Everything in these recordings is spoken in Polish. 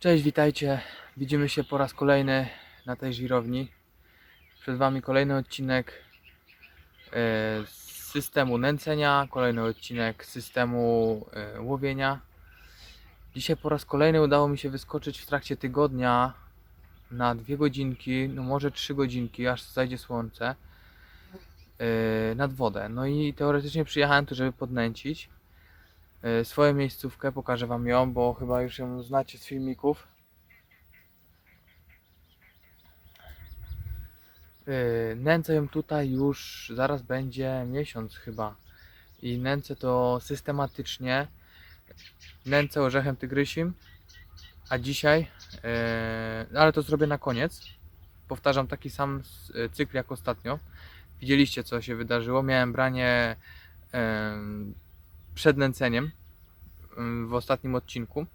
Cześć, witajcie. Widzimy się po raz kolejny na tej żwirowni. Przed Wami kolejny odcinek e, systemu nęcenia, kolejny odcinek systemu e, łowienia. Dzisiaj po raz kolejny udało mi się wyskoczyć w trakcie tygodnia na dwie godzinki, no może trzy godzinki, aż zajdzie słońce, e, nad wodę. No i teoretycznie przyjechałem tu, żeby podnęcić swoją miejscówkę, pokażę Wam ją, bo chyba już ją znacie z filmików. Yy, Nęcę ją tutaj już zaraz będzie miesiąc chyba. I nęcę to systematycznie. Nęcę orzechem tygrysim. A dzisiaj, yy, ale to zrobię na koniec. Powtarzam taki sam cykl jak ostatnio. Widzieliście co się wydarzyło. Miałem branie przed nęceniem yy, w ostatnim odcinku.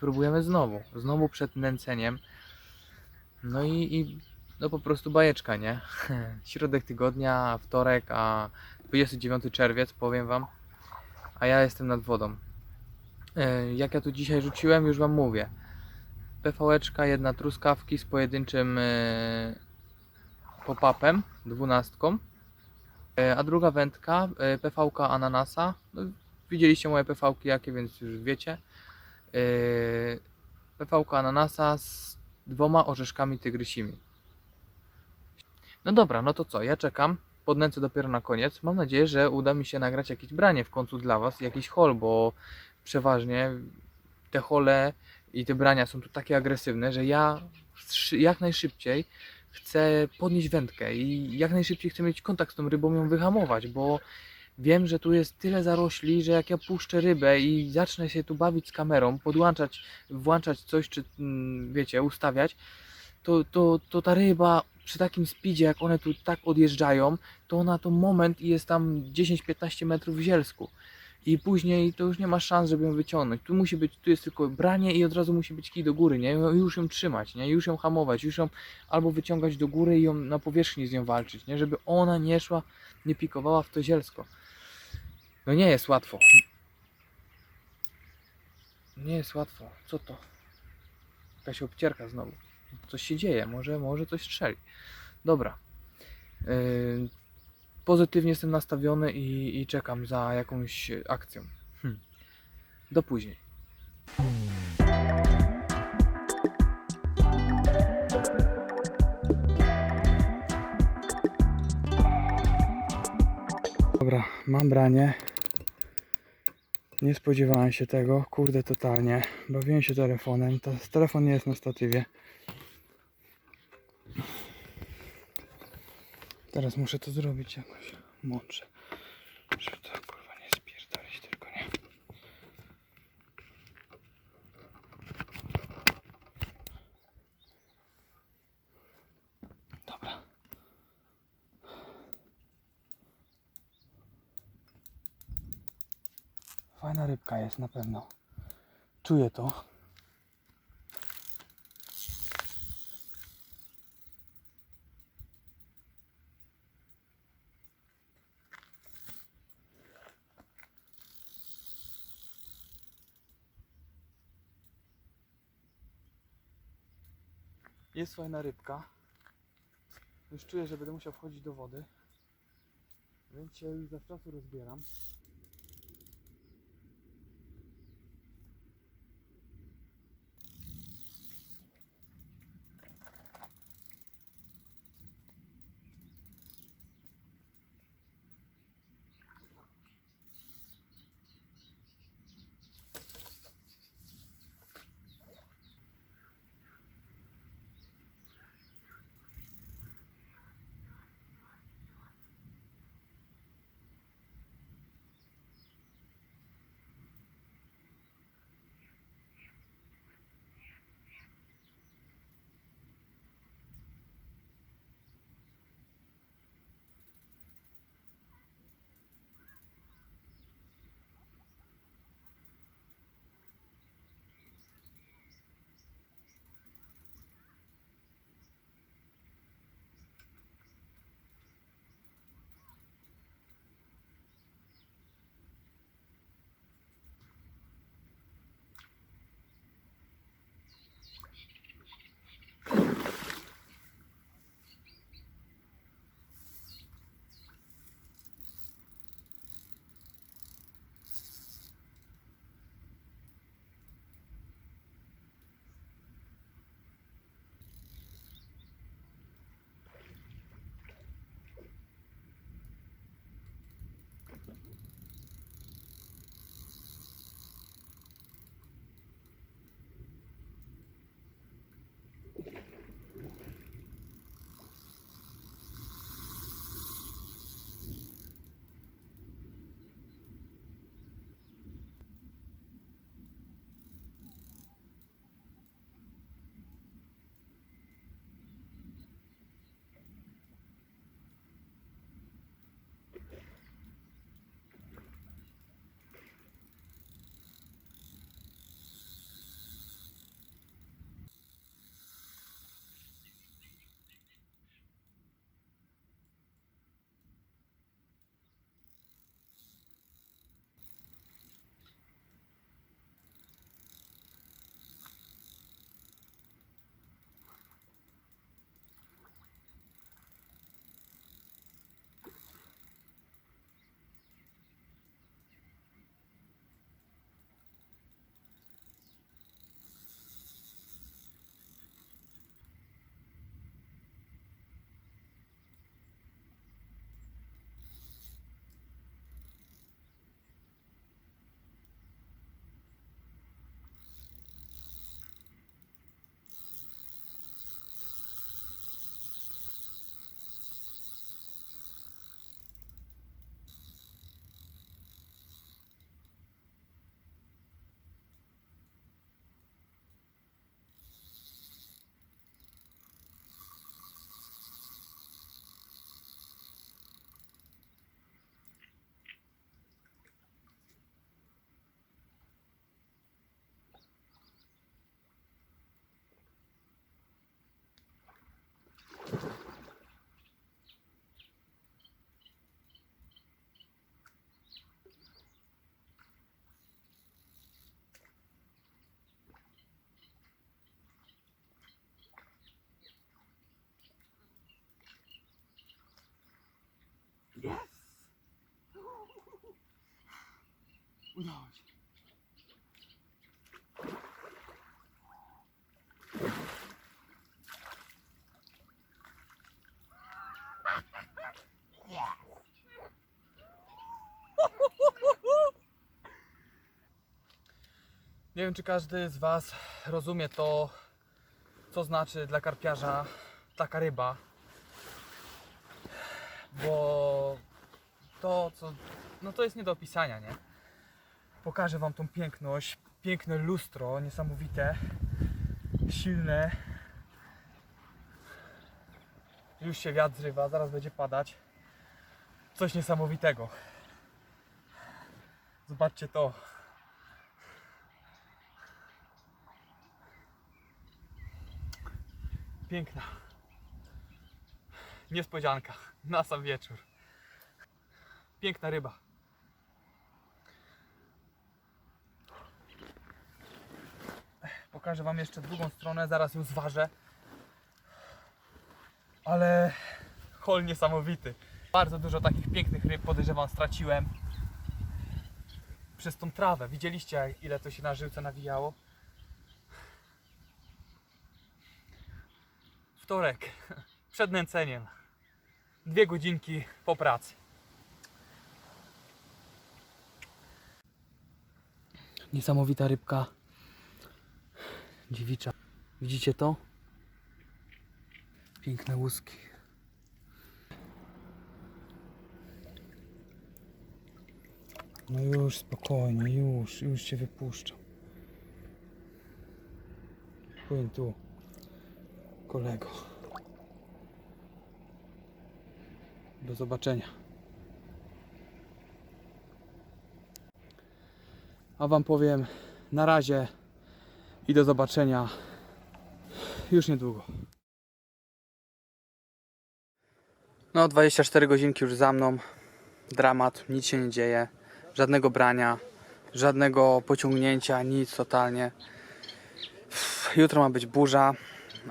Próbujemy znowu. Znowu przed nęceniem. No i, i no po prostu bajeczka, nie? Środek tygodnia, wtorek, a 29 czerwiec, powiem Wam, a ja jestem nad wodą. E, Jak ja tu dzisiaj rzuciłem, już Wam mówię. PVeczka, jedna truskawki z pojedynczym e, pop-upem, dwunastką, a druga wędka, e, PVK ananasa. No, widzieliście moje PVki jakie, więc już wiecie. E, PVK ananasa z dwoma orzeszkami tygrysimi. No dobra, no to co, ja czekam. Podnęcę dopiero na koniec. Mam nadzieję, że uda mi się nagrać jakieś branie w końcu dla Was, jakiś hol, bo przeważnie te hole i te brania są tu takie agresywne, że ja jak najszybciej chcę podnieść wędkę i jak najszybciej chcę mieć kontakt z tą rybą, ją wyhamować, bo wiem, że tu jest tyle zarośli, że jak ja puszczę rybę i zacznę się tu bawić z kamerą, podłączać, włączać coś, czy mm, wiecie, ustawiać, to, to, to ta ryba przy takim speedzie, jak one tu tak odjeżdżają, to ona to moment i jest tam 10-15 metrów w zielsku. I później to już nie ma szans, żeby ją wyciągnąć. Tu musi być, tu jest tylko branie i od razu musi być kij do góry, nie? Już ją trzymać, nie? Już ją hamować, już ją albo wyciągać do góry i ją na powierzchni z nią walczyć, nie? Żeby ona nie szła, nie pikowała w to zielsko. No nie jest łatwo. Nie jest łatwo. Co to? Jakaś obcierka znowu. Coś się dzieje, może, może coś strzeli. Dobra. Yy, pozytywnie jestem nastawiony i, i czekam za jakąś akcją. Hm. Do później. Dobra, mam branie. Nie spodziewałem się tego, kurde totalnie. Bawiłem się telefonem. Ta, telefon nie jest na statywie. Teraz muszę to zrobić jakoś mądrze. Żeby to kurwa nie spierdolić tylko nie. Dobra. Fajna rybka jest na pewno. Czuję to. Jest fajna rybka. Już czuję, że będę musiał wchodzić do wody. Więc się już zawczasu rozbieram. Udało się. Nie wiem, czy każdy z Was rozumie to, co znaczy dla karpiarza taka ryba. Bo to, co. No to jest nie do opisania, nie? Pokażę Wam tą piękność. Piękne lustro, niesamowite, silne. Już się wiatr zrywa, zaraz będzie padać. Coś niesamowitego. Zobaczcie to. Piękna. Niespodzianka na sam wieczór. Piękna ryba. Pokażę Wam jeszcze drugą stronę, zaraz ją zważę. Ale hol niesamowity. Bardzo dużo takich pięknych ryb podejrzewam straciłem przez tą trawę. Widzieliście ile to się na żyłce nawijało? Wtorek, przed nęceniem. Dwie godzinki po pracy. Niesamowita rybka. Dziewicza. Widzicie to? Piękne łuski. No już spokojnie, już, już cię wypuszczam. Płyń tu, kolego. Do zobaczenia. A wam powiem na razie i do zobaczenia już niedługo. No, 24 godzinki już za mną. Dramat, nic się nie dzieje. Żadnego brania, żadnego pociągnięcia, nic totalnie. Jutro ma być burza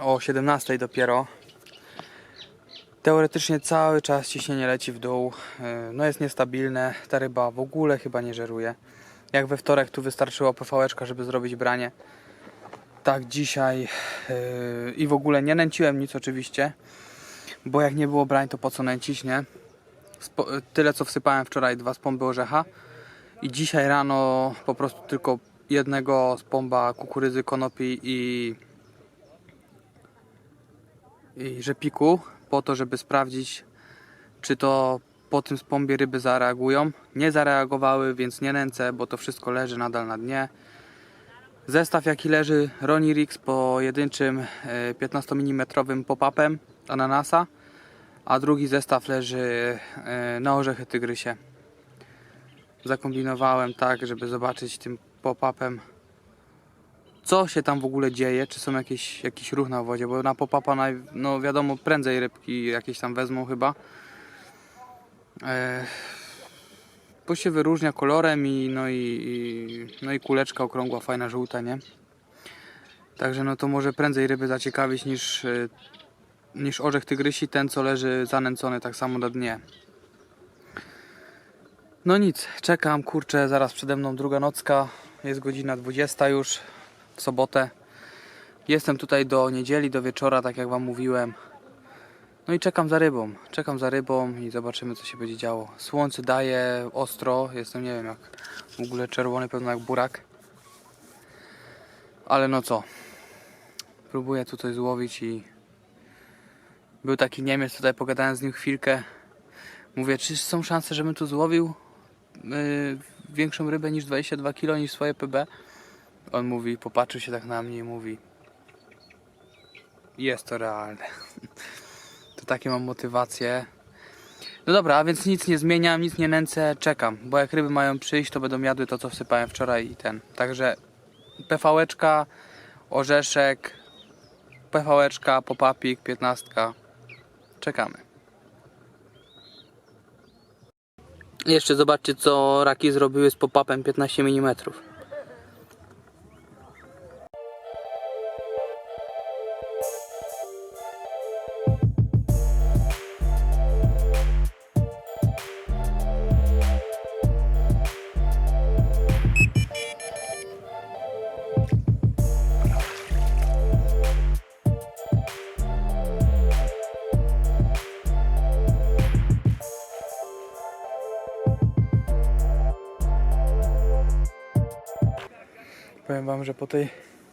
o 17 dopiero. Teoretycznie cały czas ciśnienie leci w dół. Yy, No jest niestabilne. Ta ryba w ogóle chyba nie żeruje. Jak we wtorek tu wystarczyła PVeczka, żeby zrobić branie. Tak dzisiaj yy, i w ogóle nie nęciłem nic oczywiście. Bo jak nie było brań, to po co nęcić, nie? Spo, tyle co wsypałem wczoraj, dwa spomby orzecha. I dzisiaj rano po prostu tylko jednego spomba kukurydzy, konopi i, i rzepiku po to, żeby sprawdzić, czy to po tym spombie ryby zareagują. Nie zareagowały, więc nie nęcę, bo to wszystko leży nadal na dnie. Zestaw jaki leży Ronirix pojedynczym e, 15 mm pop-upem ananasa, a drugi zestaw leży e, na orzechy tygrysie. Zakombinowałem tak, żeby zobaczyć tym pop-upem co się tam w ogóle dzieje, czy są jakieś, jakiś ruch na wodzie, bo na pop-upa no wiadomo prędzej rybki jakieś tam wezmą chyba. E, bo się wyróżnia kolorem i no i, i no i kuleczka okrągła, fajna żółta, nie? Także no to może prędzej ryby zaciekawić niż, e, niż orzech tygrysi, ten co leży zanęcony tak samo na dnie. No nic, czekam, kurczę, zaraz przede mną druga nocka, jest godzina 20 już w sobotę. Jestem tutaj do niedzieli, do wieczora, tak jak Wam mówiłem. No i czekam za rybą, czekam za rybą i zobaczymy co się będzie działo. Słońce daje ostro, jestem nie wiem jak w ogóle czerwony, pewno jak burak. Ale no co, próbuję tu coś złowić i był taki Niemiec, tutaj pogadałem z nim chwilkę. Mówię, czy są szanse, żebym tu złowił yy, większą rybę niż 22 kg niż swoje PB? On mówi, popatrzył się tak na mnie i mówi jest to realne. Takie mam motywacje. No dobra, więc nic nie zmieniam, nic nie nęcę, czekam, bo jak ryby mają przyjść, to będą jadły to, co wsypałem wczoraj i ten. Także PVeczka, orzeszek, PVeczka, popapik, 15. Czekamy. Jeszcze zobaczcie, co raki zrobiły z popapem 15 mm. Po tej,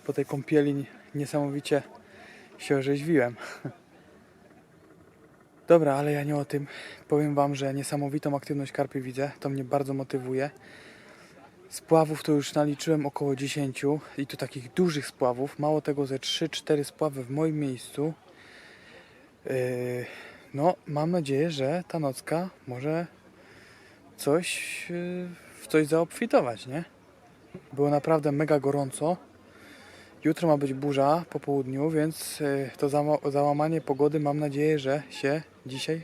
po tej kąpieli niesamowicie się orzeźwiłem. Dobra, ale ja nie o tym. Powiem wam, że niesamowitą aktywność karpi widzę. To mnie bardzo motywuje. Spławów to już naliczyłem około 10 i to takich dużych spławów. Mało tego, ze 3-4 spławy w moim miejscu. Yy, no, mam nadzieję, że ta nocka może coś yy, w coś zaobfitować, nie? Było naprawdę mega gorąco. Jutro ma być burza po południu, więc yy, to załamanie pogody mam nadzieję, że się dzisiaj,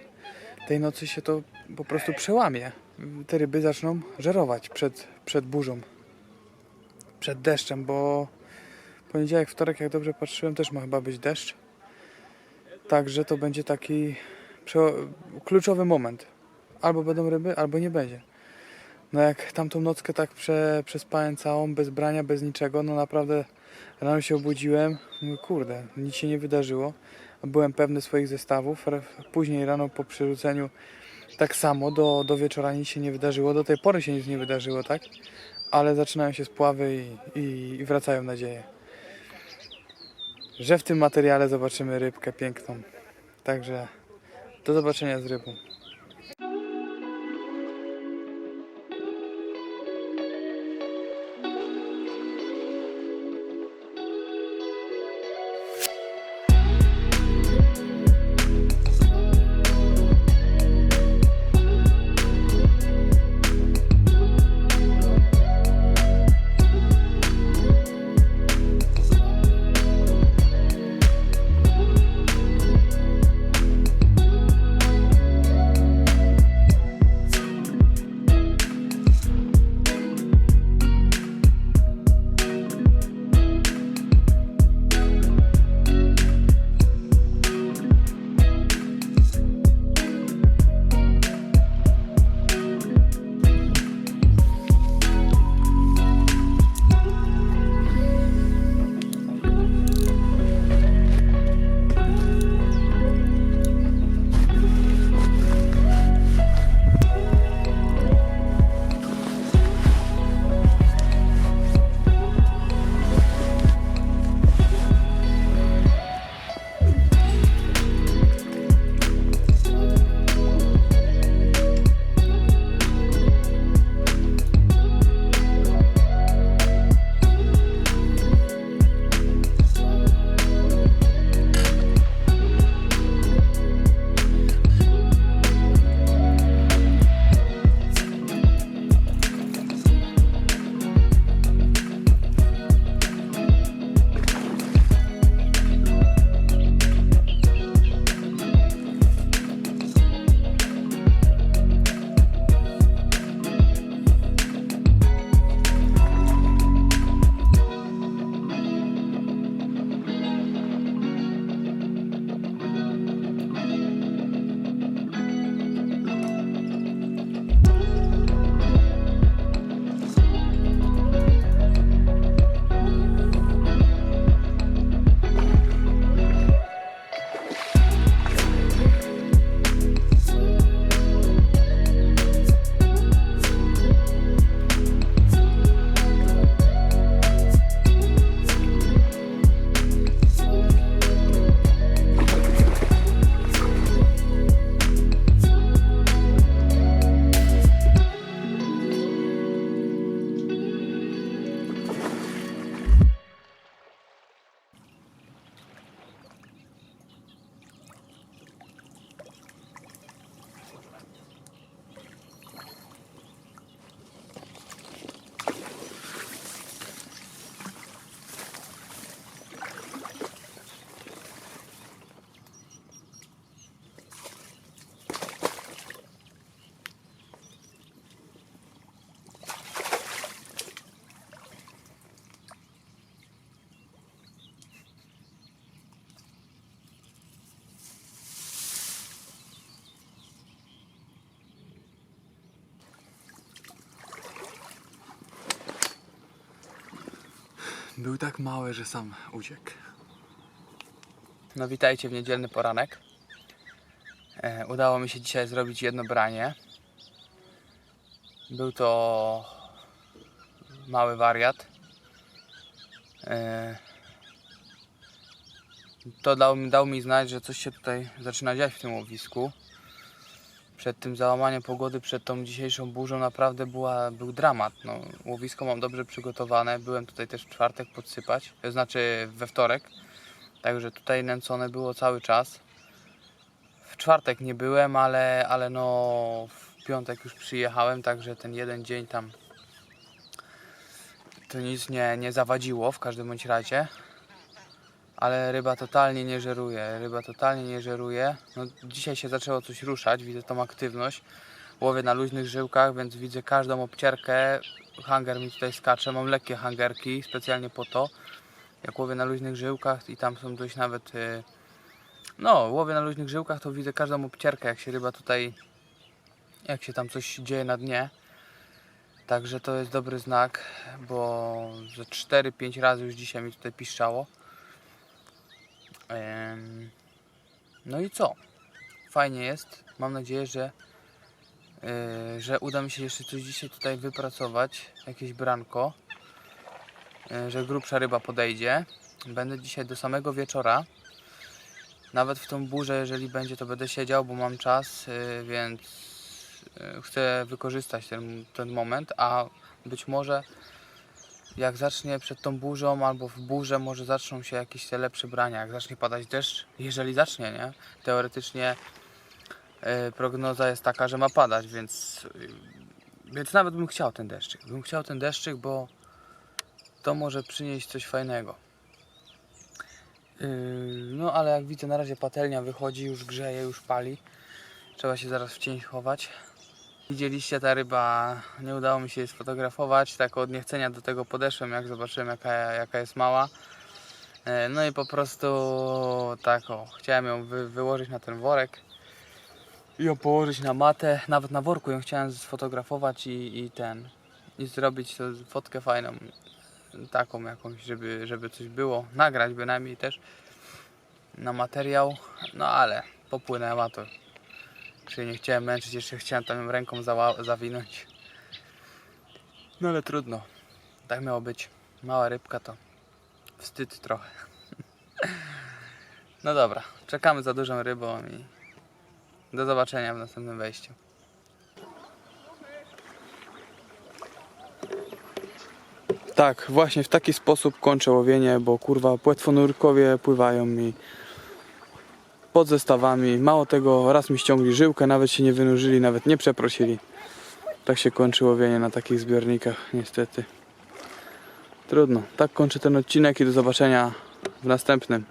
tej nocy się to po prostu przełamie. Te ryby zaczną żerować przed, przed burzą, przed deszczem, bo poniedziałek, wtorek, jak dobrze patrzyłem, też ma chyba być deszcz. Także to będzie taki kluczowy moment. Albo będą ryby, albo nie będzie. No jak tamtą nockę tak prze, przespałem całą, bez brania, bez niczego, no naprawdę rano się obudziłem, mówię, kurde, nic się nie wydarzyło. Byłem pewny swoich zestawów. Później rano po przerzuceniu tak samo, do, do wieczora nic się nie wydarzyło. Do tej pory się nic nie wydarzyło, tak? Ale zaczynają się spławy i, i, i wracają nadzieje. Że w tym materiale zobaczymy rybkę piękną. Także do zobaczenia z rybą. Był tak mały, że sam uciekł. No witajcie w niedzielny poranek. E, udało mi się dzisiaj zrobić jedno branie. Był to mały wariat. E, to dał, dał mi znać, że coś się tutaj zaczyna dziać w tym łowisku. Przed tym załamaniem pogody, przed tą dzisiejszą burzą naprawdę była, był dramat. No, łowisko mam dobrze przygotowane. Byłem tutaj też w czwartek podsypać, to znaczy we wtorek. Także tutaj nęcone było cały czas. W czwartek nie byłem, ale, ale no w piątek już przyjechałem, także ten jeden dzień tam to nic nie, nie zawadziło w każdym bądź razie. Ale ryba totalnie nie żeruje, ryba totalnie nie żeruje. No, dzisiaj się zaczęło coś ruszać, widzę tą aktywność. Łowię na luźnych żyłkach, więc widzę każdą obcierkę. Hanger mi tutaj skacze, mam lekkie hangerki specjalnie po to. Jak łowię na luźnych żyłkach i tam są dość nawet... y, No, łowię na luźnych żyłkach, to widzę każdą obcierkę, jak się ryba tutaj... Jak się tam coś dzieje na dnie. Także to jest dobry znak, bo ze 4-5 razy już dzisiaj mi tutaj piszczało. No i co? Fajnie jest. Mam nadzieję, że, yy, że uda mi się jeszcze coś dzisiaj tutaj wypracować. Jakieś branko. Yy, Że grubsza ryba podejdzie. Będę dzisiaj do samego wieczora. Nawet w tą burzę, jeżeli będzie, to będę siedział, bo mam czas, yy, więc chcę wykorzystać ten, ten moment, a być może jak zacznie przed tą burzą albo w burzę może zaczną się jakieś te lepsze brania, jak zacznie padać deszcz, jeżeli zacznie, nie? Teoretycznie yy, prognoza jest taka, że ma padać, więc yy, więc nawet bym chciał ten deszczyk. Bym chciał ten deszczyk, bo to może przynieść coś fajnego. Yy, no ale jak widzę na razie patelnia wychodzi, już grzeje, już pali. Trzeba się zaraz w cień chować. Widzieliście ta ryba, nie udało mi się jej sfotografować, tak od niechcenia do tego podeszłem, jak zobaczyłem jaka, jaka jest mała. E, No i po prostu tak o, chciałem ją wy, wyłożyć na ten worek. I ją położyć na matę, nawet na worku ją chciałem sfotografować i, i ten, i zrobić to fotkę fajną, taką jakąś, żeby, żeby coś było, nagrać bynajmniej też na materiał, no ale popłynęła to się nie chciałem męczyć, jeszcze chciałem tam ją ręką zawinąć. No ale trudno. Tak miało być. Mała rybka to wstyd trochę. No dobra, czekamy za dużą rybą i do zobaczenia w następnym wejściu. Tak, właśnie w taki sposób kończę łowienie, bo kurwa płetwonurkowie pływają mi pod zestawami. Mało tego, raz mi ściągli żyłkę, nawet się nie wynurzyli, nawet nie przeprosili. Tak się kończy łowienie na takich zbiornikach, niestety. Trudno. Tak kończę ten odcinek i do zobaczenia w następnym.